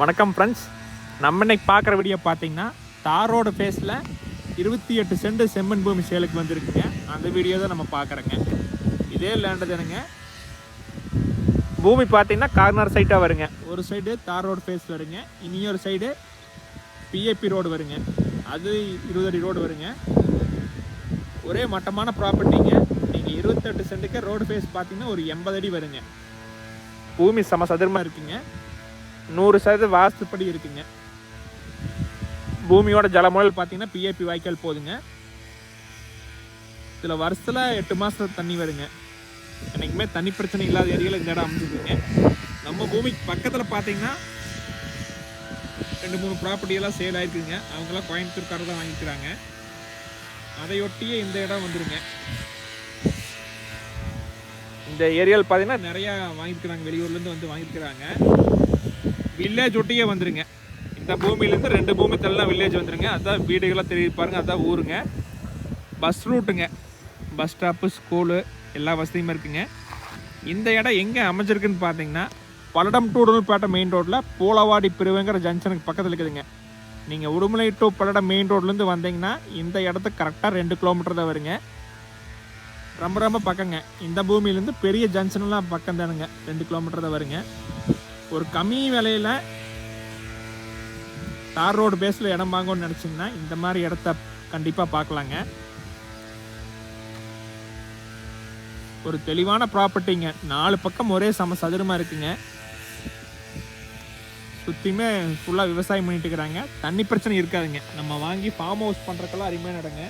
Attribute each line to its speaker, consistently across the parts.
Speaker 1: வணக்கம் ஃப்ரெண்ட்ஸ் நம்ம இன்னைக்கு பார்க்குற வீடியோ பார்த்தீங்கன்னா தாரோட ஃபேஸில் இருபத்தி எட்டு சென்ட் செம்மண் பூமி சேலுக்கு வந்திருக்குங்க. அந்த வீடியோ தான் நம்ம பார்க்குறோங்க. இதே லேண்டு தானுங்க. பூமி பார்த்தீங்கன்னா கார்னர் சைட்டாக வருங்க. ஒரு சைடு தார் ரோடு ஃபேஸ் வருங்க இனியொரு சைடு பிஏபி ரோடு வருங்க. அது இருபது அடி ரோடு வருங்க. ஒரே மட்டமான ப்ராப்பர்ட்டிங்க நீங்கள் இருபத்தெட்டு சென்ட்டுக்கு ரோடு ஃபேஸ் பார்த்தீங்கன்னா ஒரு எண்பது அடி வருங்க. பூமி சம சதுரமாக இருக்குங்க. நூறு சதவீத வாஸ்துப்படி இருக்குங்க. பூமியோட ஜலமுழல் பார்த்தீங்கன்னா பிஏபி வாய்க்கால் போதுங்க. இதில் வருஷத்தில் எட்டு மாதம் தண்ணி வருங்க. என்றைக்குமே தண்ணி பிரச்சனை இல்லாத ஏரியாவில் இந்த இடம் அமைஞ்சிருக்குங்க. நம்ம பூமிக்கு பக்கத்தில் பார்த்தீங்கன்னா ரெண்டு மூணு ப்ராப்பர்ட்டியெல்லாம் சேல் ஆயிருக்குங்க. அவங்களாம் கோயம்புத்தூர்காரர் தான் வாங்கிக்கிறாங்க. அதையொட்டியே இந்த இடம் வந்துருங்க. இந்த ஏரியாவில் பார்த்தீங்கன்னா நிறையா வாங்கியிருக்கிறாங்க. வெளியூர்லேருந்து வந்து வாங்கியிருக்கிறாங்க. வில்லேஜ் ஒட்டியே வந்துருங்க. இந்த பூமியிலேருந்து ரெண்டு பூமி தள்ளலாம் வில்லேஜ் வந்துருங்க. அதான் வீடுகளாக தெரிய பாருங்க. அதான் ஊருங்க. பஸ் ரூட்டுங்க பஸ் ஸ்டாப்பு ஸ்கூலு எல்லா வசதியுமே இருக்குங்க. இந்த இடம் எங்கே அமைஞ்சிருக்குன்னு பார்த்தீங்கன்னா பல்லடம் டு உடுமல்பேட்டை மெயின் ரோட்டில் பூலவாடி பிரிவுங்கிற ஜங்ஷனுக்கு பக்கத்தில் இருக்குதுங்க. நீங்கள் உடுமலை டு பல்லடம் மெயின் ரோட்லேருந்து வந்தீங்கன்னா இந்த இடத்துக்கு கரெக்டாக ரெண்டு கிலோமீட்டர் தான் வருங்க. ரொம்ப ரொம்ப பக்கங்க. இந்த பூமியிலேருந்து பெரிய ஜங்ஷன்லாம் பக்கம் தானுங்க. ரெண்டு கிலோமீட்டர் தான் வருங்க. ஒரு கம்மி விலையில் தார் ரோடு பேஸில் இடம் வாங்கணும்னு நினச்சிங்கன்னா இந்த மாதிரி இடத்த கண்டிப்பாக பார்க்கலாங்க. ஒரு தெளிவான ப்ராப்பர்ட்டிங்க நாலு பக்கம் ஒரே சம சதுரமாக இருக்குங்க. சுற்றியுமே ஃபுல்லாக விவசாயம் பண்ணிட்டு இருக்கிறாங்க. தண்ணி பிரச்சனை இருக்காதுங்க. நம்ம வாங்கி ஃபார்ம் ஹவுஸ் பண்ணுறக்கெல்லாம் அருமையாக நடங்க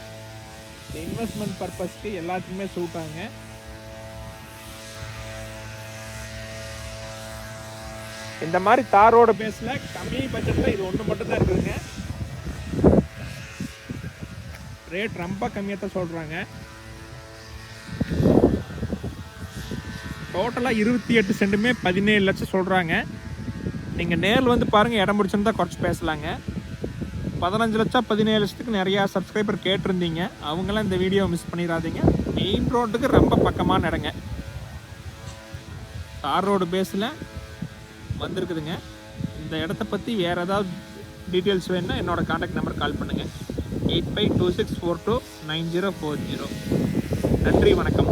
Speaker 1: இன்வெஸ்ட்மெண்ட் பர்பஸ்க்கு எல்லாத்துக்குமே சூட் ஆகுங்க இந்த மாதிரி தாரோட பேஸில் கம்மி பட்ஜெட்டில் இது ஒன்று மட்டும் தான் இருக்குதுங்க. ரேட் ரொம்ப கம்மியாக தான் சொல்கிறாங்க டோட்டலாக இருபத்தி எட்டு சென்ட்டுமே பதினேழு லட்சம் சொல்கிறாங்க நீங்கள் நேரில் வந்து பாருங்கள் இடம் பிடிச்சிருந்தா குறைச்சி பேசலாங்க. பதினஞ்சு லட்சம் பதினேழு லட்சத்துக்கு நிறையா சப்ஸ்கிரைபர் கேட்டிருந்தீங்க. அவங்களாம் இந்த வீடியோவை மிஸ் பண்ணிடாதீங்க. மெயின் ரோட்டுக்கு ரொம்ப பக்கமான இடங்க தார் ரோடு பேஸில் வந்திருக்குதுங்க. இந்த இடத்த பற்றி வேறு ஏதாவது டீட்டெயில்ஸ் வேணுன்னா என்னோடய காண்டாக்ட் நம்பர் கால் பண்ணுங்கள் eight five two six four two nine zero four zero நன்றி வணக்கம்.